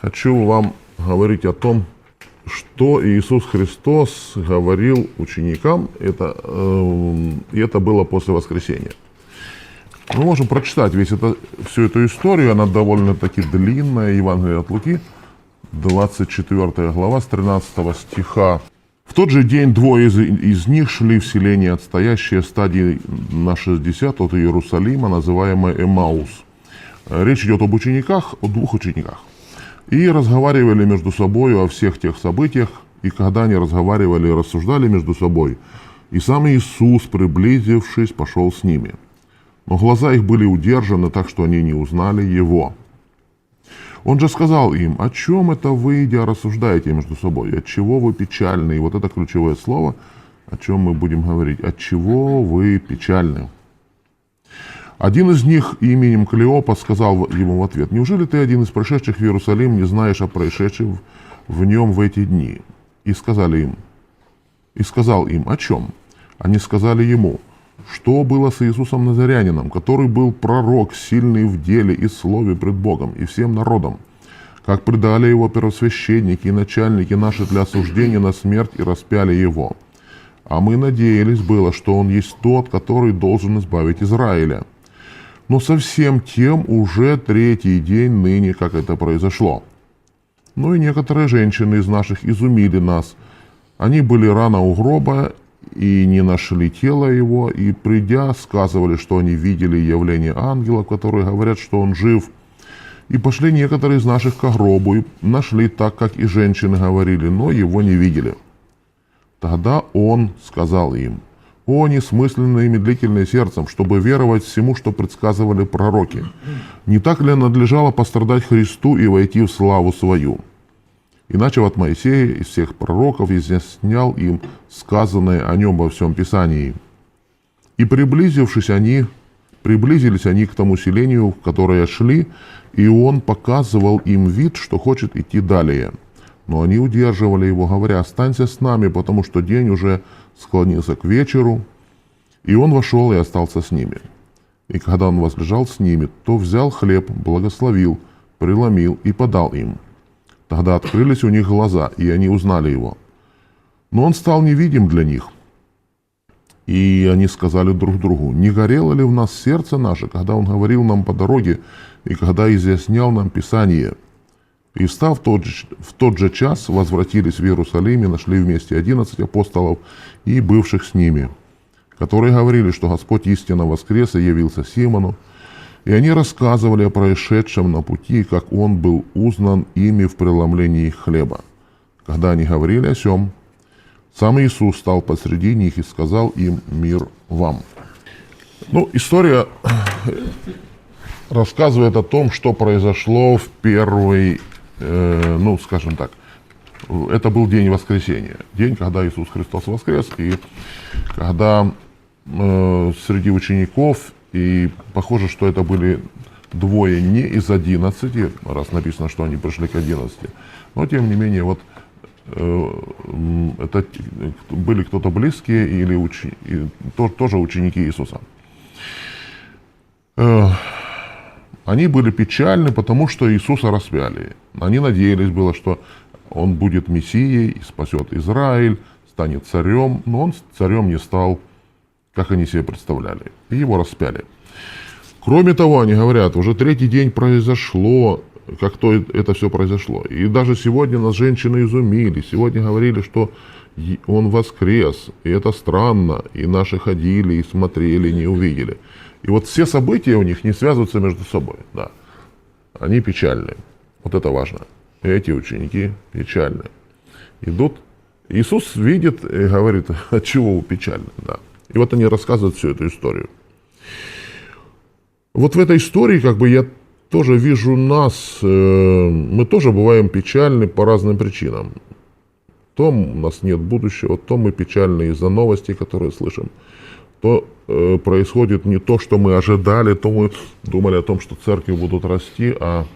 хочу вам говорить о том, что Иисус Христос говорил ученикам, это, э, это было после воскресения. Мы можем прочитать весь это, всю эту историю, она довольно-таки длинная, Евангелие от Луки, 24 глава, с 13 стиха. В тот же день двое из, из них шли в селение, отстоящее стадии на 60 от Иерусалима, называемое Эмаус. Речь идет об учениках, о двух учениках. И разговаривали между собой о всех тех событиях, и когда они разговаривали и рассуждали между собой, и сам Иисус, приблизившись, пошел с ними. Но глаза их были удержаны, так что они не узнали Его. Он же сказал им, о чем это вы, идя, рассуждаете между собой, от чего вы печальны? И вот это ключевое слово, о чем мы будем говорить, от чего вы печальны? Один из них именем Клеопа сказал ему в ответ, «Неужели ты один из пришедших в Иерусалим не знаешь о происшедшем в нем в эти дни?» И сказали им, и сказал им, о чем? Они сказали ему, что было с Иисусом Назарянином, который был пророк, сильный в деле и слове пред Богом и всем народом, как предали его первосвященники и начальники наши для осуждения на смерть и распяли его. А мы надеялись было, что он есть тот, который должен избавить Израиля. Но совсем тем уже третий день ныне, как это произошло. Ну и некоторые женщины из наших изумили нас. Они были рано у гроба и не нашли тело его, и придя, сказывали, что они видели явление ангелов, которые говорят, что он жив. И пошли некоторые из наших к гробу, и нашли так, как и женщины говорили, но его не видели. Тогда он сказал им, «О, несмысленное и медлительное сердцем, чтобы веровать всему, что предсказывали пророки! Не так ли надлежало пострадать Христу и войти в славу свою?» И начав от Моисея и всех пророков, изъяснял им сказанное о нем во всем Писании. И приблизившись они, приблизились они к тому селению, в которое шли, и он показывал им вид, что хочет идти далее. Но они удерживали его, говоря, останься с нами, потому что день уже склонился к вечеру. И он вошел и остался с ними. И когда он возлежал с ними, то взял хлеб, благословил, преломил и подал им – Тогда открылись у них глаза, и они узнали его. Но он стал невидим для них. И они сказали друг другу, не горело ли в нас сердце наше, когда он говорил нам по дороге, и когда изъяснял нам Писание. И встав в тот, же, в тот же час, возвратились в Иерусалим и нашли вместе одиннадцать апостолов и бывших с ними, которые говорили, что Господь истинно воскрес и явился Симону, и они рассказывали о происшедшем на пути, как он был узнан ими в преломлении хлеба. Когда они говорили о сем, сам Иисус стал посреди них и сказал им «Мир вам». Ну, история рассказывает о том, что произошло в первый, э, ну, скажем так, это был день воскресения, день, когда Иисус Христос воскрес, и когда э, среди учеников и похоже, что это были двое не из одиннадцати, раз написано, что они пришли к одиннадцати. Но тем не менее, вот э, это были кто-то близкие или учи, и, то, тоже ученики Иисуса. Э, они были печальны, потому что Иисуса распяли. Они надеялись было, что он будет Мессией и спасет Израиль, станет царем, но он царем не стал как они себе представляли. И его распяли. Кроме того, они говорят, уже третий день произошло, как то это все произошло. И даже сегодня нас женщины изумили. Сегодня говорили, что он воскрес, и это странно, и наши ходили, и смотрели, не увидели. И вот все события у них не связываются между собой, да. Они печальные. Вот это важно. Эти ученики печальные. Идут. Иисус видит и говорит, от чего вы печальны, да. И вот они рассказывают всю эту историю. Вот в этой истории как бы я тоже вижу нас, э, мы тоже бываем печальны по разным причинам. То у нас нет будущего, то мы печальны из-за новостей, которые слышим. То э, происходит не то, что мы ожидали, то мы думали о том, что церкви будут расти, а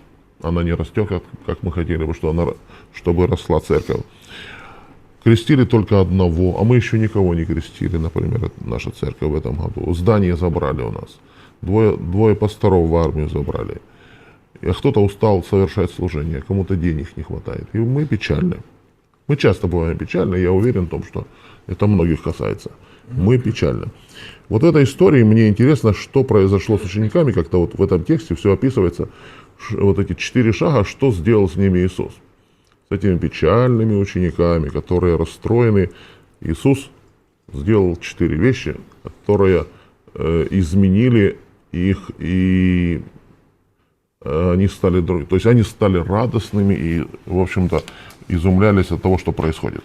она не растет, как, как мы хотели бы, что она, чтобы росла церковь. Крестили только одного, а мы еще никого не крестили, например, наша церковь в этом году. Здание забрали у нас. Двое, двое пасторов в армию забрали. а кто-то устал совершать служение, кому-то денег не хватает. И мы печальны. Мы часто бываем печальны, я уверен в том, что это многих касается. Мы печальны. Вот этой истории мне интересно, что произошло с учениками, как-то вот в этом тексте все описывается, вот эти четыре шага, что сделал с ними Иисус. С этими печальными учениками, которые расстроены. Иисус сделал четыре вещи, которые э, изменили их, и они стали другими. То есть они стали радостными и, в общем-то, изумлялись от того, что происходит.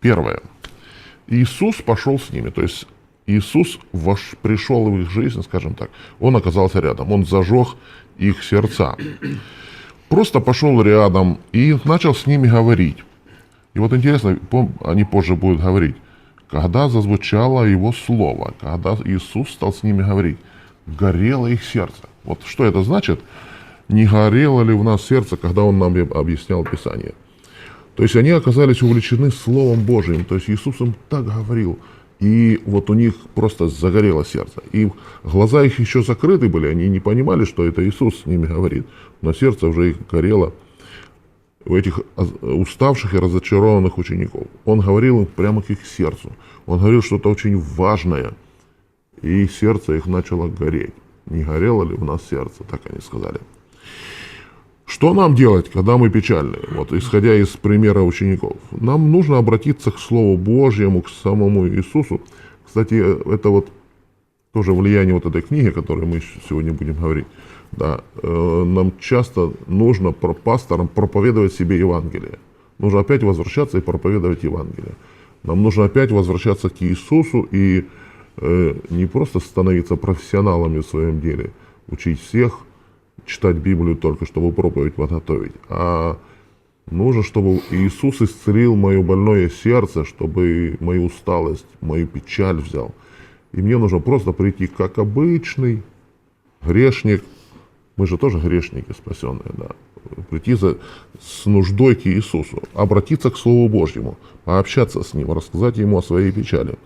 Первое. Иисус пошел с ними, то есть Иисус ваш, пришел в их жизнь, скажем так, Он оказался рядом, Он зажег их сердца. Просто пошел рядом и начал с ними говорить. И вот интересно, они позже будут говорить, когда зазвучало Его Слово, когда Иисус стал с ними говорить, горело их сердце. Вот что это значит? Не горело ли в нас сердце, когда Он нам объяснял Писание? То есть они оказались увлечены Словом Божьим, то есть Иисус им так говорил, и вот у них просто загорело сердце. И глаза их еще закрыты были, они не понимали, что это Иисус с ними говорит, но сердце уже их горело у этих уставших и разочарованных учеников. Он говорил им прямо к их сердцу. Он говорил что-то очень важное, и сердце их начало гореть. Не горело ли в нас сердце, так они сказали. Что нам делать, когда мы печальны? Вот исходя из примера учеников. Нам нужно обратиться к Слову Божьему, к самому Иисусу. Кстати, это вот тоже влияние вот этой книги, о которой мы сегодня будем говорить. Да, э, нам часто нужно про пасторам проповедовать себе Евангелие. Нужно опять возвращаться и проповедовать Евангелие. Нам нужно опять возвращаться к Иисусу и э, не просто становиться профессионалами в своем деле, учить всех, читать Библию только, чтобы проповедь подготовить, а нужно, чтобы Иисус исцелил мое больное сердце, чтобы мою усталость, мою печаль взял. И мне нужно просто прийти как обычный грешник, мы же тоже грешники спасенные, да, прийти за, с нуждой к Иисусу, обратиться к Слову Божьему, пообщаться с Ним, рассказать Ему о своей печали.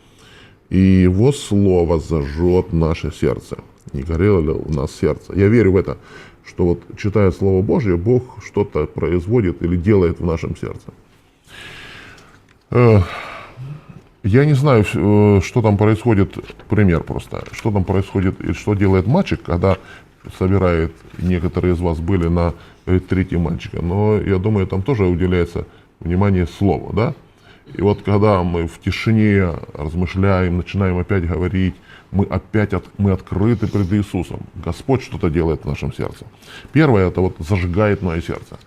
И Его Слово зажжет наше сердце. Не горело ли у нас сердце? Я верю в это что вот читая Слово Божье, Бог что-то производит или делает в нашем сердце. Э, я не знаю, э, что там происходит, пример просто, что там происходит и что делает мальчик, когда собирает, некоторые из вас были на ретрите мальчика, но я думаю, там тоже уделяется внимание слову, да? И вот когда мы в тишине размышляем, начинаем опять говорить, мы опять от, мы открыты перед Иисусом. Господь что-то делает в нашем сердце. Первое, это вот зажигает мое сердце.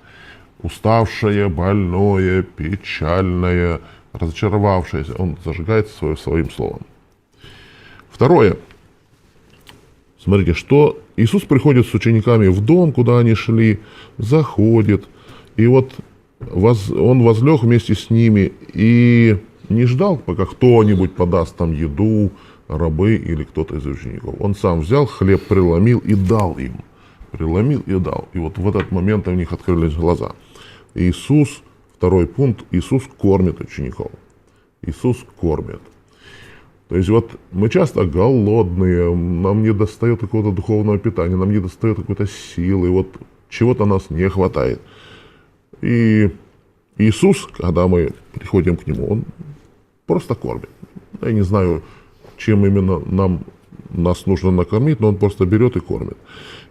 Уставшее, больное, печальное, разочаровавшееся. Он зажигает свое, своим словом. Второе. Смотрите, что Иисус приходит с учениками в дом, куда они шли, заходит, и вот воз, он возлег вместе с ними и не ждал, пока кто-нибудь подаст там еду, рабы или кто-то из учеников. Он сам взял хлеб, преломил и дал им. Преломил и дал. И вот в этот момент у них открылись глаза. Иисус, второй пункт, Иисус кормит учеников. Иисус кормит. То есть вот мы часто голодные, нам не достает какого-то духовного питания, нам не достает какой-то силы, вот чего-то нас не хватает. И Иисус, когда мы приходим к Нему, Он просто кормит. Я не знаю, чем именно нам, нас нужно накормить, но он просто берет и кормит.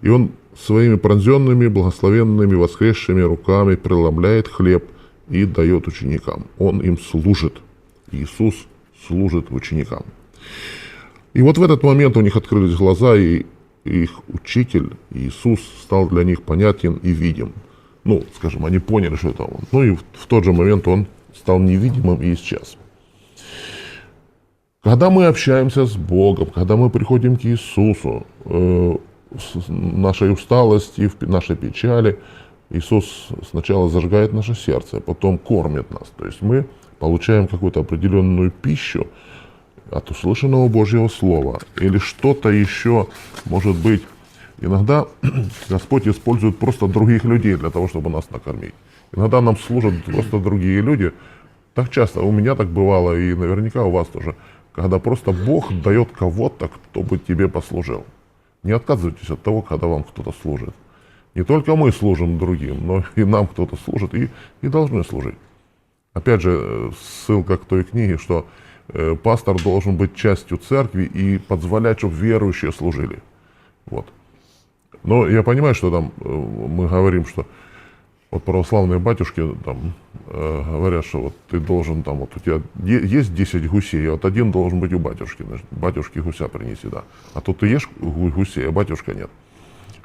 И он своими пронзенными, благословенными, воскресшими руками преломляет хлеб и дает ученикам. Он им служит. Иисус служит ученикам. И вот в этот момент у них открылись глаза, и их учитель, Иисус, стал для них понятен и видим. Ну, скажем, они поняли, что это он. Ну и в, тот же момент он стал невидимым и исчез. Когда мы общаемся с Богом, когда мы приходим к Иисусу, э, нашей усталости, в нашей печали, Иисус сначала зажигает наше сердце, потом кормит нас. То есть мы получаем какую-то определенную пищу от услышанного Божьего Слова. Или что-то еще, может быть, иногда Господь использует просто других людей для того, чтобы нас накормить. Иногда нам служат просто другие люди. Так часто, у меня так бывало, и наверняка у вас тоже – когда просто Бог дает кого-то, кто бы тебе послужил. Не отказывайтесь от того, когда вам кто-то служит. Не только мы служим другим, но и нам кто-то служит, и, и должны служить. Опять же, ссылка к той книге, что э, пастор должен быть частью церкви и позволять, чтобы верующие служили. Вот. Но я понимаю, что там э, мы говорим, что вот православные батюшки там э, говорят, что вот ты должен там, вот у тебя есть 10 гусей, а вот один должен быть у батюшки, значит, батюшки гуся принеси, да. А тут ты ешь гусей, а батюшка нет.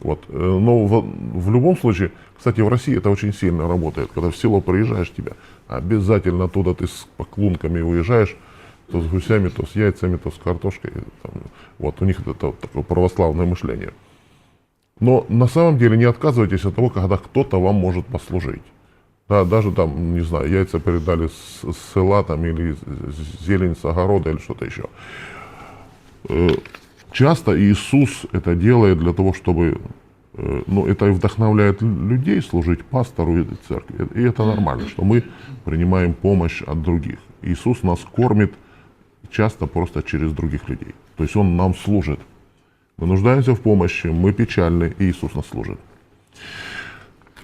Вот. Э, но в, в любом случае, кстати, в России это очень сильно работает. Когда в село приезжаешь тебя, обязательно оттуда ты с поклонками уезжаешь, то с гусями, то с яйцами, то с картошкой. Там, вот у них это такое православное мышление. Но на самом деле не отказывайтесь от того, когда кто-то вам может послужить. Да, даже там, не знаю, яйца передали с, с села там, или зелень с огорода или что-то еще. Э, часто Иисус это делает для того, чтобы, э, ну, это и вдохновляет людей служить пастору и церкви. И это нормально, что мы принимаем помощь от других. Иисус нас кормит часто просто через других людей. То есть Он нам служит. Мы нуждаемся в помощи, мы печальны, и Иисус нас служит.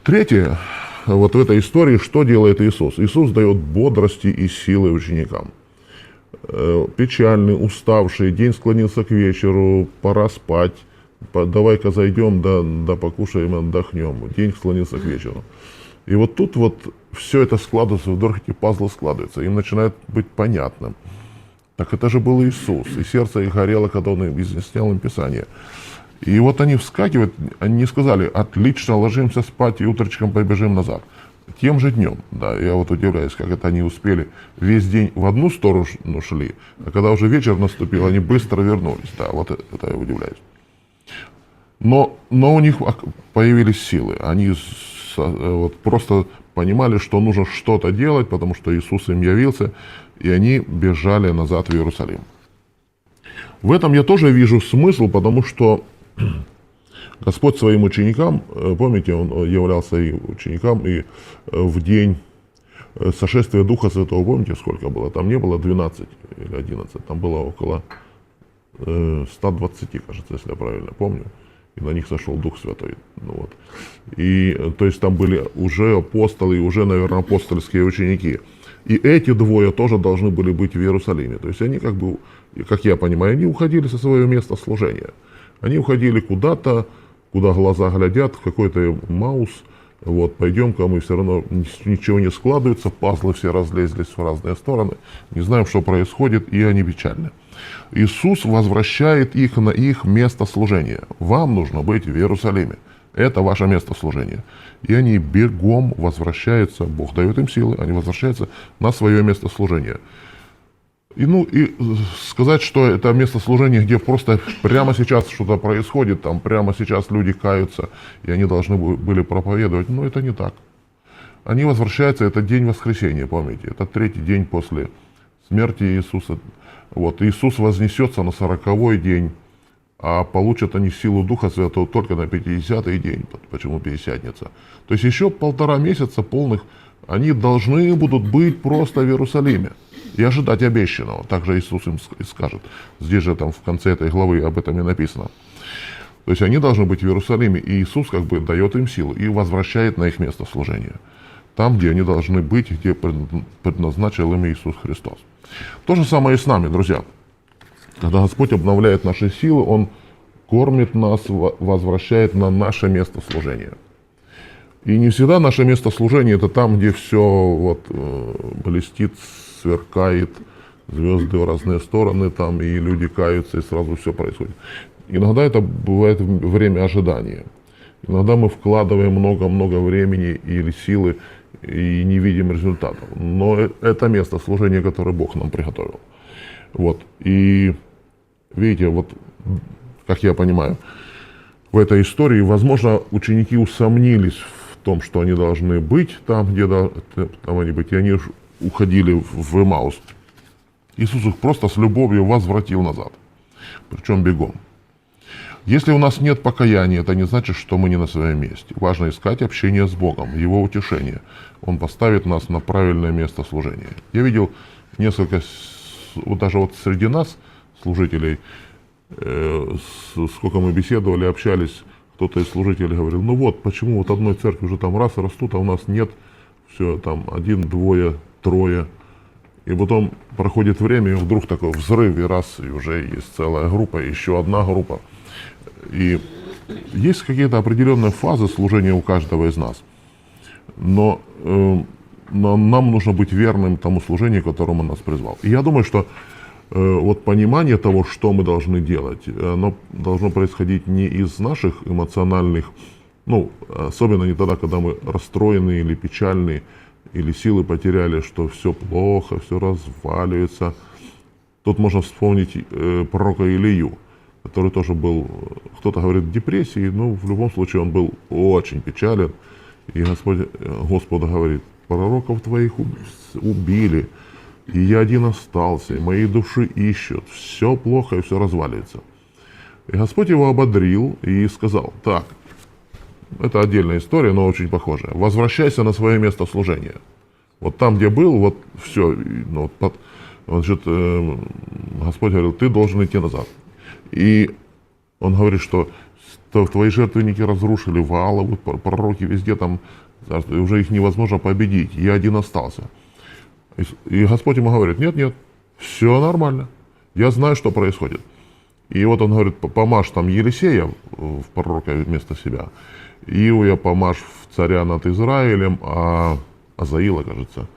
Третье, вот в этой истории, что делает Иисус? Иисус дает бодрости и силы ученикам. Э, печальный, уставший, день склонился к вечеру, пора спать, давай-ка зайдем, да, да покушаем, отдохнем. День склонился к вечеру. И вот тут вот все это складывается, вдруг эти пазлы складываются, им начинает быть понятным – так это же был Иисус, и сердце их горело, когда он изъяснял им Писание. И вот они вскакивают, они не сказали, отлично, ложимся спать и утречком побежим назад. Тем же днем, да, я вот удивляюсь, как это они успели весь день в одну сторону шли, а когда уже вечер наступил, они быстро вернулись, да, вот это я удивляюсь. Но, но у них появились силы, они вот просто понимали, что нужно что-то делать, потому что Иисус им явился, и они бежали назад в Иерусалим. В этом я тоже вижу смысл, потому что Господь своим ученикам, э, помните, Он являлся и ученикам, и э, в день э, сошествия Духа Святого, помните, сколько было? Там не было 12 или 11, там было около 120, кажется, если я правильно помню. И на них сошел Дух Святой. Ну, вот. И, то есть там были уже апостолы, и уже, наверное, апостольские ученики. И эти двое тоже должны были быть в Иерусалиме. То есть они как бы, как я понимаю, они уходили со своего места служения. Они уходили куда-то, куда глаза глядят, в какой-то маус, вот, пойдем-ка, мы все равно ничего не складывается, пазлы все разлезлись в разные стороны, не знаем, что происходит, и они печальны. Иисус возвращает их на их место служения. Вам нужно быть в Иерусалиме. Это ваше место служения. И они бегом возвращаются, Бог дает им силы, они возвращаются на свое место служения. И, ну, и сказать, что это место служения, где просто прямо сейчас что-то происходит, там прямо сейчас люди каются, и они должны были проповедовать, ну, это не так. Они возвращаются, это день воскресения, помните, это третий день после смерти Иисуса. Вот, Иисус вознесется на сороковой день а получат они силу Духа Святого только на 50-й день. Почему Пятидесятница? То есть еще полтора месяца полных они должны будут быть просто в Иерусалиме и ожидать обещанного. Также Иисус им скажет. Здесь же там в конце этой главы об этом и написано. То есть они должны быть в Иерусалиме, и Иисус как бы дает им силу и возвращает на их место служения. Там, где они должны быть, где предназначил им Иисус Христос. То же самое и с нами, друзья. Когда Господь обновляет наши силы, Он кормит нас, возвращает на наше место служения. И не всегда наше место служения это там, где все вот, э, блестит, сверкает, звезды в разные стороны, там и люди каются, и сразу все происходит. Иногда это бывает время ожидания. Иногда мы вкладываем много-много времени или силы и не видим результатов. Но это место служения, которое Бог нам приготовил. Вот. И видите, вот как я понимаю, в этой истории, возможно, ученики усомнились в том, что они должны быть там, где там они быть, и они уходили в Эмаус. Иисус их просто с любовью возвратил назад, причем бегом. Если у нас нет покаяния, это не значит, что мы не на своем месте. Важно искать общение с Богом, Его утешение. Он поставит нас на правильное место служения. Я видел несколько, вот даже вот среди нас, служителей, э, сколько мы беседовали, общались, кто-то из служителей говорил, ну вот, почему вот одной церкви уже там раз растут, а у нас нет, все, там один, двое, трое. И потом проходит время, и вдруг такой взрыв, и раз, и уже есть целая группа, еще одна группа. И есть какие-то определенные фазы служения у каждого из нас. Но, э, но нам нужно быть верным тому служению, которому он нас призвал. И я думаю, что э, вот понимание того, что мы должны делать, оно должно происходить не из наших эмоциональных, ну, особенно не тогда, когда мы расстроены или печальны, или силы потеряли, что все плохо, все разваливается. Тут можно вспомнить э, пророка Илью, который тоже был, кто-то говорит, депрессии, но в любом случае он был очень печален. И Господь, Господь говорит, пророков твоих убили, и я один остался, и мои души ищут, все плохо и все разваливается. И Господь его ободрил и сказал, так, это отдельная история, но очень похожая. Возвращайся на свое место служения. Вот там, где был, вот все. Ну, вот, значит, э, Господь говорил, ты должен идти назад. И он говорит, что твои жертвенники разрушили Вааловы, пророки везде там, уже их невозможно победить. Я один остался. И Господь ему говорит, нет, нет, все нормально. Я знаю, что происходит. И вот он говорит, помажь там Елисея в пророка вместо себя. Иуя помажь в царя над Израилем, а Азаила, кажется,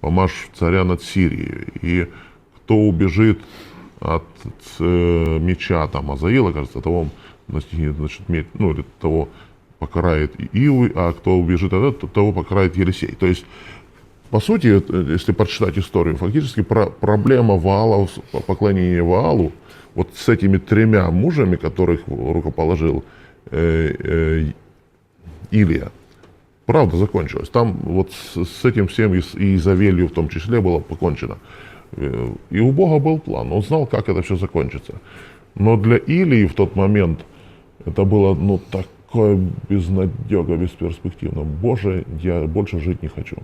помажь царя над Сирией. И кто убежит от э, меча там Азаила, кажется, того настигнет, значит, ну, или того покарает Иуй, а кто убежит от этого, того покарает Елисей. То есть, по сути, э, если прочитать историю, фактически про проблема Ваала, поклонения Ваалу, вот с этими тремя мужами, которых рукоположил э, э, Илья, правда закончилась. Там вот с, с этим всем и, и Изавелью в том числе было покончено. Э, и у Бога был план, он знал, как это все закончится. Но для Илии в тот момент это было ну, такое безнадега, бесперспективно. Боже, я больше жить не хочу.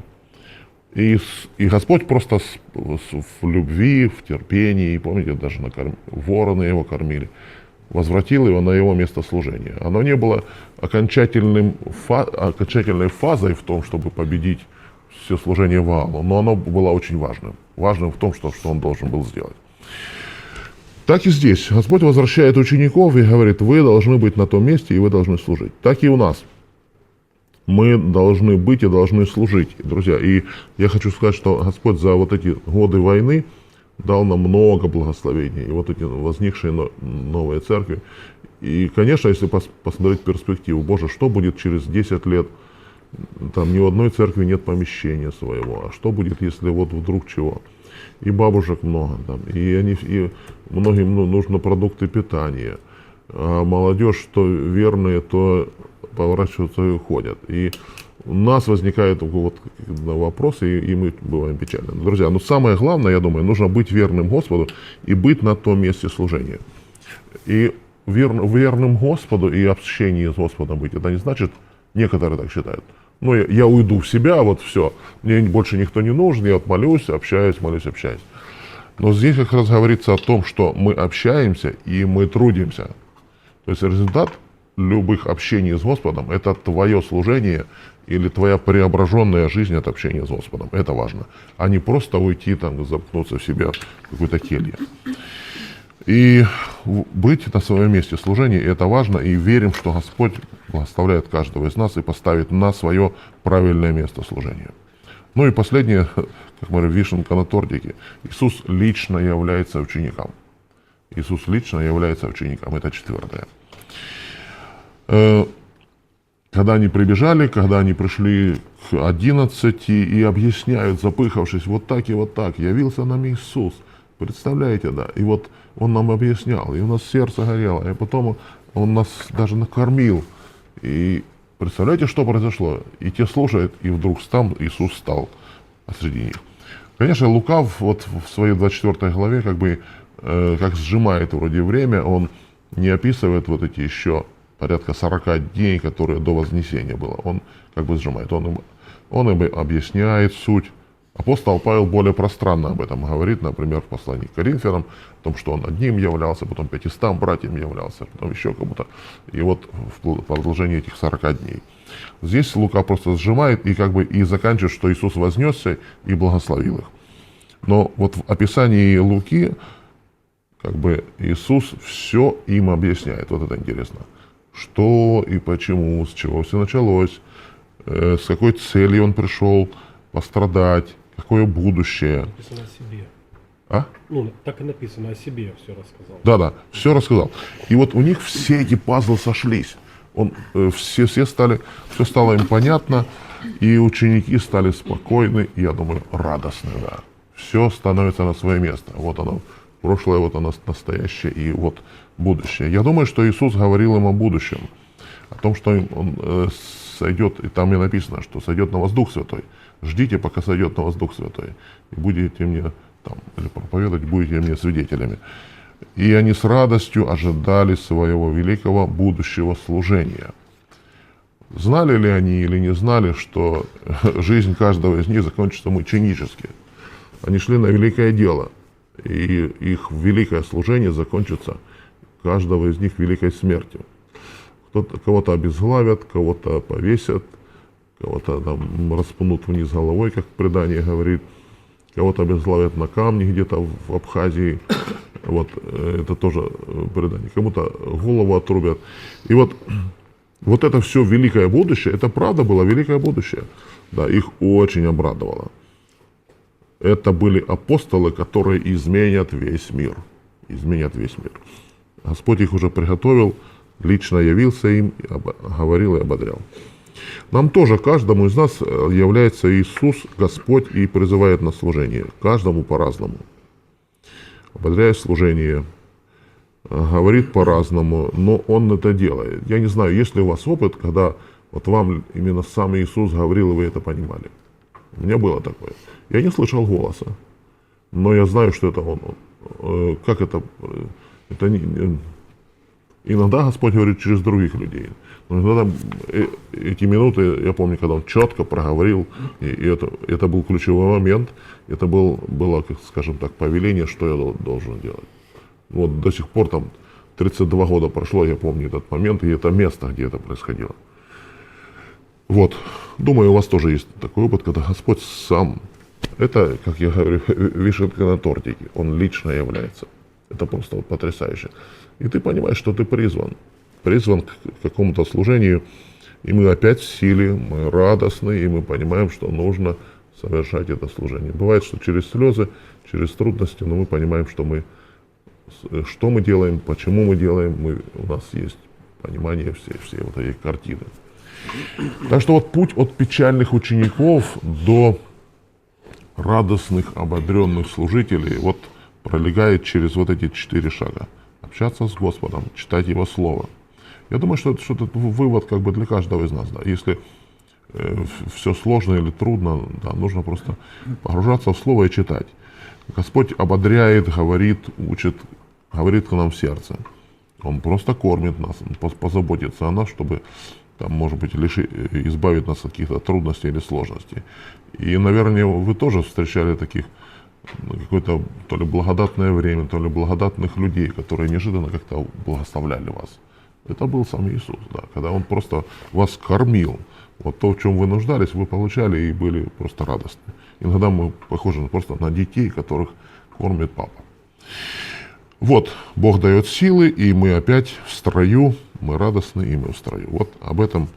И, и Господь просто с, с, в любви, в терпении, помните, даже накорм... вороны его кормили, возвратил его на его место служения. Оно не было окончательным, фа... окончательной фазой в том, чтобы победить все служение Ваалу, но оно было очень важным. Важным в том, что, что он должен был сделать. Так и здесь. Господь возвращает учеников и говорит, вы должны быть на том месте, и вы должны служить. Так и у нас мы должны быть и должны служить, друзья. И я хочу сказать, что Господь за вот эти годы войны дал нам много благословений. И вот эти возникшие новые церкви. И, конечно, если посмотреть перспективу, Боже, что будет через 10 лет, там ни у одной церкви нет помещения своего, а что будет, если вот вдруг чего? И бабушек много там, и, они, и многим ну, нужно продукты питания. А молодежь, что верные, то поворачиваются и уходят. И у нас возникает вот вопрос, и, и мы бываем печальны. Друзья, но ну самое главное, я думаю, нужно быть верным Господу и быть на том месте служения. И вер, верным Господу и общении с Господом быть, это не значит, некоторые так считают, ну, я, я уйду в себя, вот все, мне больше никто не нужен, я вот молюсь, общаюсь, молюсь, общаюсь. Но здесь как раз говорится о том, что мы общаемся и мы трудимся. То есть результат любых общений с Господом, это твое служение или твоя преображенная жизнь от общения с Господом. Это важно. А не просто уйти там, запнуться в себя в какой-то келье. И быть на своем месте служения, это важно, и верим, что Господь благословляет каждого из нас и поставит на свое правильное место служения. Ну и последнее, как мы говорим, вишенка на тортике. Иисус лично является учеником. Иисус лично является учеником. Это четвертое. Э, когда они прибежали, когда они пришли к 11 и объясняют, запыхавшись, вот так и вот так, явился нам Иисус. Представляете, да? И вот Он нам объяснял, и у нас сердце горело, и потом Он нас даже накормил. И представляете, что произошло? И те слушают, и вдруг там Иисус стал посреди них. Конечно, Лукав вот в своей 24 главе как бы э, как сжимает вроде время, он не описывает вот эти еще порядка 40 дней, которые до Вознесения было. Он как бы сжимает, он, он им объясняет суть Апостол Павел более пространно об этом говорит, например, в послании к Коринфянам, о том, что он одним являлся, потом пятистам братьям являлся, потом еще кому-то. И вот в продолжении этих 40 дней. Здесь Лука просто сжимает и как бы и заканчивает, что Иисус вознесся и благословил их. Но вот в описании Луки как бы Иисус все им объясняет. Вот это интересно. Что и почему, с чего все началось, э, с какой целью он пришел пострадать, какое будущее. Написано о себе. А? Ну, так и написано о себе все рассказал. Да-да, все рассказал. И вот у них все эти пазлы сошлись. Он, э, все, все стали, все стало им понятно, и ученики стали спокойны, и, я думаю, радостны, да. Все становится на свое место. Вот оно, прошлое, вот оно настоящее, и вот будущее. Я думаю, что Иисус говорил им о будущем, о том, что он э, сойдет, и там и написано, что сойдет на вас Дух Святой. Ждите, пока сойдет на вас Дух Святой, и будете мне там, или проповедовать, будете мне свидетелями. И они с радостью ожидали своего великого будущего служения. Знали ли они или не знали, что жизнь каждого из них закончится мученически? Они шли на великое дело, и их великое служение закончится каждого из них великой смертью. Кто-то, кого-то обезглавят, кого-то повесят, кого-то там распнут вниз головой, как предание говорит, кого-то обезглавят на камне где-то в Абхазии, вот это тоже предание, кому-то голову отрубят. И вот, вот это все великое будущее, это правда было великое будущее. Да, их очень обрадовало. Это были апостолы, которые изменят весь мир. Изменят весь мир. Господь их уже приготовил, лично явился им, говорил и ободрял. Нам тоже, каждому из нас э, является Иисус, Господь, и призывает на служение. Каждому по-разному. Ободряет служение, говорит по-разному, но Он это делает. Я не знаю, есть ли у вас опыт, когда вот вам именно сам Иисус говорил, и вы это понимали. У меня было такое. Я не слышал голоса, но я знаю, что это Он. Э, Как это? э, Это не- Иногда Господь говорит через других людей. Но иногда э, эти минуты, я помню, когда он четко проговорил, и, это, это был ключевой момент, это был, было, скажем так, повеление, что я дол- должен делать. Вот до сих пор там 32 года прошло, я помню этот момент, и это место, где это происходило. Вот, думаю, у вас тоже есть такой опыт, когда Господь сам, это, как я говорю, вишенка на тортике, Он лично является. Это просто вот потрясающе. И ты понимаешь, что ты призван. Призван к какому-то служению, и мы опять в силе, мы радостны, и мы понимаем, что нужно совершать это служение. Бывает, что через слезы, через трудности, но мы понимаем, что мы, с- что мы делаем, почему мы делаем, мы, у нас есть понимание всей, всей вот этой картины. Так что вот путь от печальных учеников до радостных, ободренных служителей вот пролегает через вот эти четыре шага. Общаться с Господом, читать Его Слово. Я думаю, что это, что это вывод как бы для каждого из нас. Да. Если все сложно или трудно, да, нужно просто погружаться в Слово и читать. Господь ободряет, говорит, учит, говорит к нам в сердце. Он просто кормит нас, позаботится о нас, чтобы, там, может быть, лиши, э, избавить нас от каких-то трудностей или сложностей. И, наверное, вы тоже встречали таких какое-то то ли благодатное время, то ли благодатных людей, которые неожиданно как-то благословляли вас. Это был сам Иисус, да, когда Он просто вас кормил. Вот то, в чем вы нуждались, вы получали и были просто радостны. Иногда мы похожи просто на детей, которых кормит папа. Вот, Бог дает силы, и мы опять в строю, мы радостны, и мы в строю. Вот об этом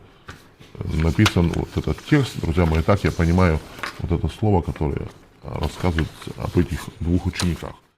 написан вот этот текст, друзья мои, так я понимаю вот это слово, которое рассказывает об этих двух учениках.